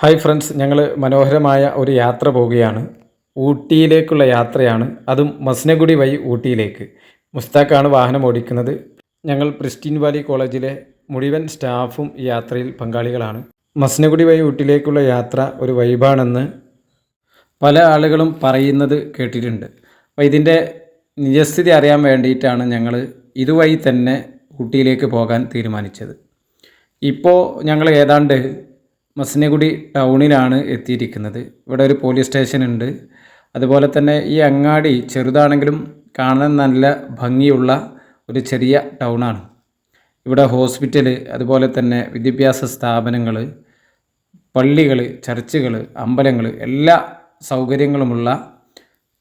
Hi friends ഞങ്ങൾ മനോഹരമായ ഒരു യാത്ര പോവുകയാണ്. ഊട്ടിയിലേക്കുള്ള യാത്രയാണ്. അതും മസ്നഗുഡി വഴി ഊട്ടിയിലേക്ക്. മുസ്താഖാണ് വാഹനം ഓടിക്കുന്നത്. ഞങ്ങൾ പ്രിസ്റ്റീൻ വാലി കോളേജിലെ മുഴുവൻ സ്റ്റാഫും ഈ യാത്രയിൽ പങ്കാളികളാണ്. മസ്നഗുഡി വഴി ഊട്ടിയിലേക്കുള്ള യാത്ര ഒരു വൈബാണെന്ന് പല ആളുകളും പറയുന്നത് കേട്ടിട്ടുണ്ട്. അപ്പോൾ ഇതിന്റെ നിജസ്ഥിതി അറിയാൻ വേണ്ടിയിട്ടാണ് ഞങ്ങൾ ഇതുവഴി തന്നെ ഊട്ടിയിലേക്ക് പോകാൻ തീരുമാനിച്ചത്. ഇപ്പോൾ ഞങ്ങൾ ഏതാണ്ട് മസനഗുഡി ടൗണിലാണ് എത്തിയിരിക്കുന്നത്. ഇവിടെ ഒരു പോലീസ് സ്റ്റേഷൻ ഉണ്ട്. അതുപോലെ തന്നെ ഈ അങ്ങാടി ചെറുതാണെങ്കിലും കാണാൻ നല്ല ഭംഗിയുള്ള ഒരു ചെറിയ ടൗണാണ് ഇവിടെ ഹോസ്പിറ്റൽ അതുപോലെ തന്നെ വിദ്യാഭ്യാസ സ്ഥാപനങ്ങൾ പള്ളികൾ ചർച്ചുകൾ അമ്പലങ്ങൾ എല്ലാ സൗകര്യങ്ങളുമുള്ള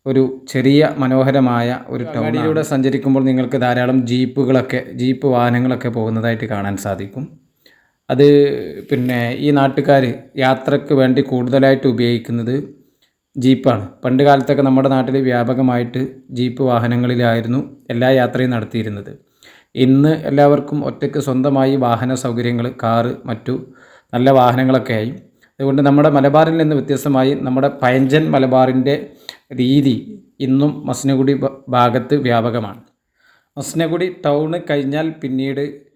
ഒരു ചെറിയ മനോഹരമായ ഒരു ടൗണിലൂടെ സഞ്ചരിക്കുമ്പോൾ നിങ്ങൾക്ക് ധാരാളം ജീപ്പുകളൊക്കെ ജീപ്പ് വാഹനങ്ങളൊക്കെ പോകുന്നതായിട്ട് കാണാൻ സാധിക്കും. അത് പിന്നെ ഈ നാട്ടുകാർ യാത്രയ്ക്ക് വേണ്ടി കൂടുതലായിട്ട് ഉപയോഗിക്കുന്നത് ജീപ്പാണ്. പണ്ട് കാലത്തൊക്കെ നമ്മുടെ നാട്ടിൽ വ്യാപകമായിട്ട് ജീപ്പ് വാഹനങ്ങളിലായിരുന്നു എല്ലാ യാത്രയും നടത്തിയിരുന്നത്. ഇന്ന് എല്ലാവർക്കും ഒറ്റയ്ക്ക് സ്വന്തമായി വാഹന സൗകര്യങ്ങൾ കാറ് മറ്റു നല്ല വാഹനങ്ങളൊക്കെ ആയി. അതുകൊണ്ട് നമ്മുടെ മലബാറിൽ നിന്ന് വ്യത്യസ്തമായി നമ്മുടെ പയഞ്ചൻ മലബാറിന്റെ രീതി ഇന്നും മസ്നഗുഡി ഭാഗത്ത് വ്യാപകമാണ്. മസ്നഗുഡി ടൗണ് കഴിഞ്ഞാൽ പിന്നീട്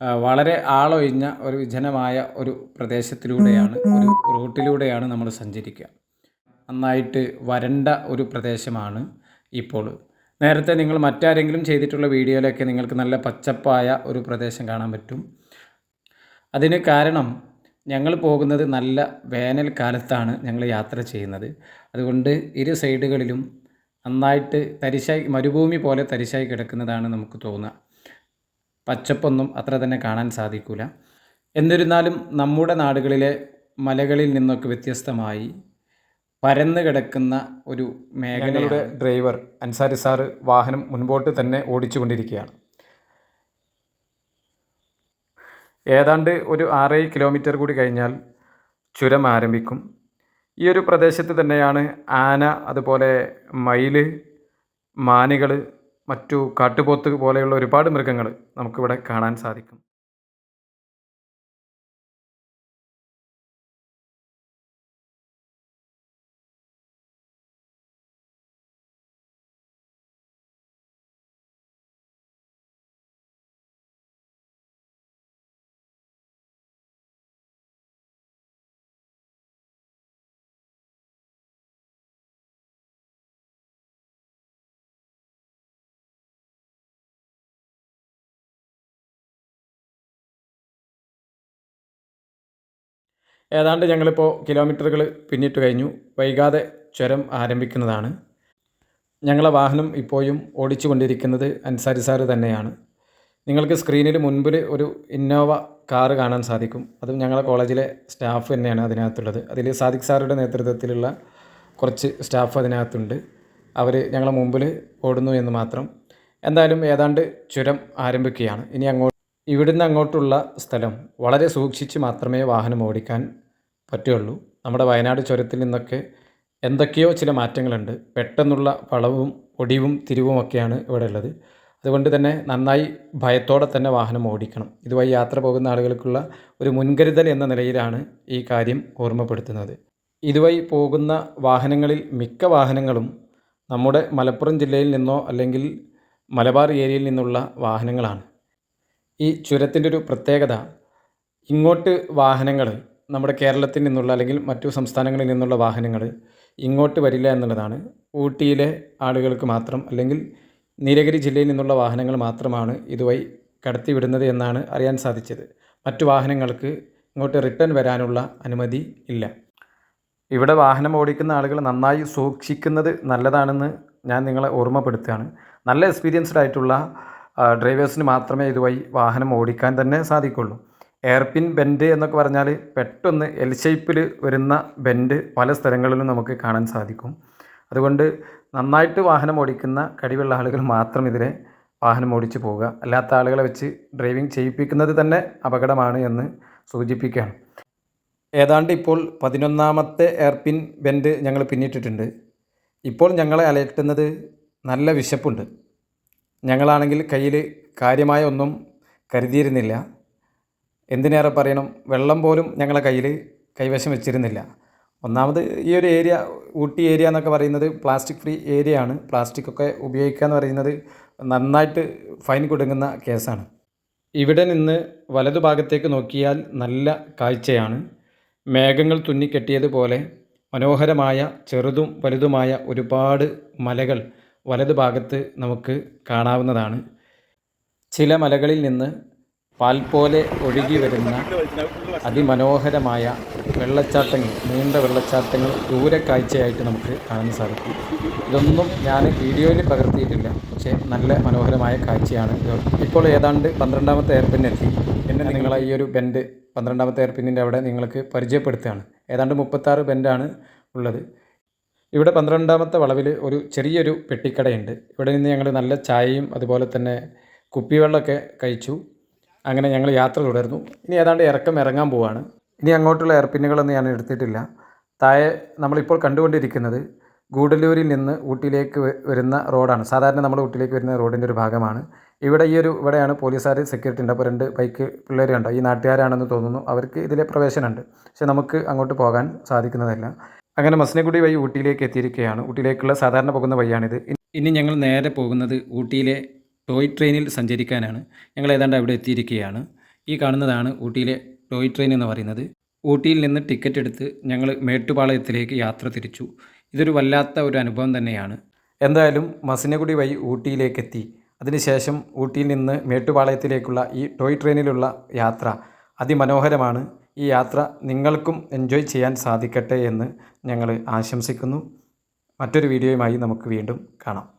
വളരെ ആളൊഴിഞ്ഞ ഒരു വിജനമായ ഒരു പ്രദേശത്തിലൂടെയാണ് ഒരു റൂട്ടിലൂടെയാണ് നമ്മൾ സഞ്ചരിക്കുക. നന്നായിട്ട് വരണ്ട ഒരു പ്രദേശമാണ് ഇപ്പോൾ. നേരത്തെ നിങ്ങൾ മറ്റാരെങ്കിലും ചെയ്തിട്ടുള്ള വീഡിയോയിലൊക്കെ നിങ്ങൾക്ക് നല്ല പച്ചപ്പായ ഒരു പ്രദേശം കാണാൻ പറ്റും. അതിന് കാരണം ഞങ്ങൾ പോകുന്നത് നല്ല വേനൽക്കാലത്താണ് ഞങ്ങൾ യാത്ര ചെയ്യുന്നത്. അതുകൊണ്ട് ഇരു സൈഡുകളിലും നന്നായിട്ട് തരിശായി മരുഭൂമി പോലെ തരിശായി കിടക്കുന്നതാണ് നമുക്ക് തോന്നുക. പച്ചപ്പൊന്നും അത്ര തന്നെ കാണാൻ സാധിക്കില്ല എന്നിരുന്നാലും നമ്മുടെ നാടുകളിലെ മലകളിൽ നിന്നൊക്കെ വ്യത്യസ്തമായി പരന്നു കിടക്കുന്ന ഒരു മേഖലയുടെ ഡ്രൈവർ അൻസാരി സാറ് വാഹനം മുൻപോട്ട് തന്നെ ഓടിച്ചുകൊണ്ടിരിക്കുകയാണ്. ഏതാണ്ട് ഒരു ആറേഴ് കിലോമീറ്റർ കൂടി കഴിഞ്ഞാൽ ചുരം ആരംഭിക്കും. ഈ ഒരു പ്രദേശത്ത് തന്നെയാണ് ആന അതുപോലെ മയിൽ മാനുകൾ മറ്റു കാട്ടുപോത്ത് പോലെയുള്ള ഒരുപാട് മൃഗങ്ങൾ നമുക്കിവിടെ കാണാൻ സാധിക്കും. ഏതാണ്ട് ഞങ്ങളിപ്പോൾ കിലോമീറ്ററുകൾ പിന്നിട്ട് കഴിഞ്ഞു. വൈകാതെ ചുരം ആരംഭിക്കുന്നതാണ്. ഞങ്ങളെ വാഹനം ഇപ്പോഴും ഓടിച്ചു കൊണ്ടിരിക്കുന്നത് അൻസാരി സാറ് തന്നെയാണ്. നിങ്ങൾക്ക് സ്ക്രീനിൽ മുൻപിൽ ഒരു ഇന്നോവ കാറ് കാണാൻ സാധിക്കും. അതും ഞങ്ങളുടെ കോളേജിലെ സ്റ്റാഫ് തന്നെയാണ് അതിനകത്തുള്ളത്. അതിൽ സാദിഖ് സാറുടെ നേതൃത്വത്തിലുള്ള കുറച്ച് സ്റ്റാഫ് അതിനകത്തുണ്ട്. അവർ ഞങ്ങളെ മുമ്പിൽ ഓടുന്നു എന്ന് മാത്രം. എന്തായാലും ഏതാണ്ട് ചുരം ആരംഭിക്കുകയാണ്. ഇനി അങ്ങോട്ട് ഇവിടുന്ന് അങ്ങോട്ടുള്ള സ്ഥലം വളരെ സൂക്ഷിച്ച് മാത്രമേ വാഹനം ഓടിക്കാൻ പറ്റുകയുള്ളൂ. നമ്മുടെ വയനാട് ചുരത്തിൽ നിന്നൊക്കെ എന്തൊക്കെയോ ചില മാറ്റങ്ങളുണ്ട്. പെട്ടെന്നുള്ള വളവും ഒടിവും തിരിവുമൊക്കെയാണ് ഇവിടെ ഉള്ളത്. അതുകൊണ്ട് തന്നെ നന്നായി ഭയത്തോടെ തന്നെ വാഹനം ഓടിക്കണം. ഇതുവഴി യാത്ര പോകുന്ന ആളുകൾക്കുള്ള ഒരു മുൻകരുതൽ എന്ന നിലയിലാണ് ഈ കാര്യം ഓർമ്മപ്പെടുത്തുന്നത്. ഇതുവഴി പോകുന്ന വാഹനങ്ങളിൽ മിക്ക വാഹനങ്ങളും നമ്മുടെ മലപ്പുറം ജില്ലയിൽ നിന്നോ അല്ലെങ്കിൽ മലബാർ ഏരിയയിൽ നിന്നുള്ള വാഹനങ്ങളാണ്. ഈ ചുരത്തിന്റെ ഒരു പ്രത്യേകത ഇങ്ങോട്ട് വാഹനങ്ങൾ നമ്മുടെ കേരളത്തിൽ നിന്നുള്ള അല്ലെങ്കിൽ മറ്റു സംസ്ഥാനങ്ങളിൽ നിന്നുള്ള വാഹനങ്ങൾ ഇങ്ങോട്ട് വരില്ല എന്നുള്ളതാണ്. ഊട്ടിയിലെ ആളുകൾക്ക് മാത്രം അല്ലെങ്കിൽ നീലഗിരി ജില്ലയിൽ നിന്നുള്ള വാഹനങ്ങൾ മാത്രമാണ് ഇതുവഴി കടത്തിവിടുന്നത് എന്നാണ് അറിയാൻ സാധിച്ചത്. മറ്റു വാഹനങ്ങൾക്ക് ഇങ്ങോട്ട് റിട്ടേൺ വരാനുള്ള അനുമതി ഇല്ല. ഇവിടെ വാഹനം ഓടിക്കുന്ന ആളുകൾ നന്നായി സൂക്ഷിക്കുന്നത് നല്ലതാണെന്ന് ഞാൻ നിങ്ങളെ ഓർമ്മപ്പെടുത്തുകയാണ്. നല്ല എക്സ്പീരിയൻസ്ഡ് ആയിട്ടുള്ള ഡ്രൈവേഴ്സിന് മാത്രമേ ഇതുവഴി വാഹനം ഓടിക്കാൻ തന്നെ സാധിക്കുള്ളൂ. എയർപിൻ ബെൻഡ് എന്നൊക്കെ പറഞ്ഞാൽ പെട്ടെന്ന് എൽ ഷേപ്പിൽ വരുന്ന ബെൻഡ് പല സ്ഥലങ്ങളിലും നമുക്ക് കാണാൻ സാധിക്കും. അതുകൊണ്ട് നന്നായിട്ട് വാഹനം ഓടിക്കുന്ന കഴിവുള്ള ആളുകൾ മാത്രം ഇതിനെ വാഹനം ഓടിച്ചു പോവുക. അല്ലാത്ത ആളുകളെ വെച്ച് ഡ്രൈവിംഗ് ചെയ്യിപ്പിക്കുന്നത് തന്നെ അപകടമാണ് എന്ന് സൂചിപ്പിക്കുകയാണ്. ഏതാണ്ട് ഇപ്പോൾ പതിനൊന്നാമത്തെ എയർപിൻ ബെൻഡ് ഞങ്ങൾ പിന്നിട്ടിട്ടുണ്ട്. ഇപ്പോൾ ഞങ്ങളെ അലട്ടുന്നത് നല്ല വിശപ്പുണ്ട്. ഞങ്ങളാണെങ്കിൽ കയ്യിൽ കാര്യമായ ഒന്നും കരുതിയിരുന്നില്ല. എന്തിനേറെ പറയണം? വെള്ളം പോലും ഞങ്ങളെ കയ്യിൽ കൈവശം വെച്ചിരുന്നില്ല. ഒന്നാമത് ഈ ഒരു ഏരിയ ഊട്ടി ഏരിയ എന്നൊക്കെ പറയുന്നത് പ്ലാസ്റ്റിക് ഫ്രീ ഏരിയ ആണ് പ്ലാസ്റ്റിക് ഒക്കെ ഉപയോഗിക്കുക എന്ന് പറയുന്നത് നന്നായിട്ട് ഫൈൻ കൊടുക്കുന്ന കേസാണ്. ഇവിടെ നിന്ന് വലതുഭാഗത്തേക്ക് നോക്കിയാൽ നല്ല കാഴ്ചയാണ്. മേഘങ്ങൾ തുന്നിക്കെട്ടിയതുപോലെ മനോഹരമായ ചെറുതും വലുതുമായ ഒരുപാട് മലകൾ വലതുഭാഗത്ത് നമുക്ക് കാണാവുന്നതാണ്. ചില മലകളിൽ നിന്ന് പാൽ പോലെ ഒഴുകി വരുന്ന അതിമനോഹരമായ വെള്ളച്ചാട്ടങ്ങൾ നീണ്ട വെള്ളച്ചാട്ടങ്ങൾ ദൂരക്കാഴ്ചയായിട്ട് നമുക്ക് കാണാൻ സാധിക്കും. ഇതൊന്നും ഞാൻ വീഡിയോയിൽ പകർത്തിയിട്ടില്ല പക്ഷേ നല്ല മനോഹരമായ കാഴ്ചയാണ് ഇപ്പോൾ ഏതാണ്ട് പന്ത്രണ്ടാമത്തെ എയർപിന്നെത്തി പിന്നെ നിങ്ങൾ ഈ ഒരു ബെൻഡ് പന്ത്രണ്ടാമത്തെ എയർപിന്നിന്റെ അവിടെ നിങ്ങൾക്ക് പരിചയപ്പെടുത്തുകയാണ്. ഏതാണ്ട് മുപ്പത്താറ് ബെൻഡാണ് ഉള്ളത്. ഇവിടെ പന്ത്രണ്ടാമത്തെ വളവിൽ ഒരു ചെറിയൊരു പെട്ടിക്കടയുണ്ട്. ഇവിടെ നിന്ന് ഞങ്ങൾ നല്ല ചായയും അതുപോലെ തന്നെ കുപ്പിവെള്ളമൊക്കെ കഴിച്ചു. അങ്ങനെ ഞങ്ങൾ യാത്ര തുടർന്നു. ഇനി ഏതാണ്ട് ഇറക്കം ഇറങ്ങാൻ പോവാണ്. ഇനി അങ്ങോട്ടുള്ള എയർപിന്നുകളൊന്നും ഞാൻ എടുത്തിട്ടില്ല. താഴെ നമ്മളിപ്പോൾ കണ്ടുകൊണ്ടിരിക്കുന്നത് ഗൂഡല്ലൂരിൽ നിന്ന് ഊട്ടിയിലേക്ക് വരുന്ന റോഡാണ്. സാധാരണ നമ്മൾ ഊട്ടിയിലേക്ക് വരുന്ന റോഡിന്റെ ഒരു ഭാഗമാണ്. ഇവിടെ ഈ ഒരു ഇവിടെയാണ് പോലീസുകാർ സെക്യൂരിറ്റി ഉണ്ട്. അപ്പോൾ രണ്ട് ബൈക്ക് പിള്ളേർ കണ്ടോ? ഈ നാട്ടുകാരാണെന്ന് തോന്നുന്നു. അവർക്ക് ഇതിലെ പ്രവേശനമുണ്ട്. പക്ഷേ നമുക്ക് അങ്ങോട്ട് പോകാൻ സാധിക്കുന്നതല്ല. അങ്ങനെ മസനഗുഡി വഴി ഊട്ടിയിലേക്ക് എത്തിയിരിക്കുകയാണ്. ഊട്ടിയിലേക്കുള്ള സാധാരണ പോകുന്ന വഴിയാണിത്. ഇനി ഞങ്ങൾ നേരെ പോകുന്നത് ഊട്ടിയിലെ ടോയ് ട്രെയിനിൽ സഞ്ചരിക്കാനാണ്. ഞങ്ങൾ ഏതാണ്ട് അവിടെ എത്തിയിരിക്കുകയാണ്. ഈ കാണുന്നതാണ് ഊട്ടിയിലെ ടോയ് ട്രെയിൻ എന്ന് പറയുന്നത്. ഊട്ടിയിൽ നിന്ന് ടിക്കറ്റ് എടുത്ത് ഞങ്ങൾ മേട്ടുപാളയത്തിലേക്ക് യാത്ര തിരിച്ചു. ഇതൊരു വല്ലാത്ത ഒരു അനുഭവം തന്നെയാണ്. എന്തായാലും മസിനഗുഡി വഴി ഊട്ടിയിലേക്ക് എത്തി. അതിനുശേഷം ഊട്ടിയിൽ നിന്ന് മേട്ടുപാളയത്തിലേക്കുള്ള ഈ ടോയ് ട്രെയിനിലുള്ള യാത്ര അതിമനോഹരമാണ്. ഈ യാത്ര നിങ്ങൾക്കും എൻജോയ് ചെയ്യാൻ സാധിക്കട്ടെ എന്ന് ഞങ്ങൾ ആശംസിക്കുന്നു. മറ്റൊരു വീഡിയോയുമായി നമുക്ക് വീണ്ടും കാണാം.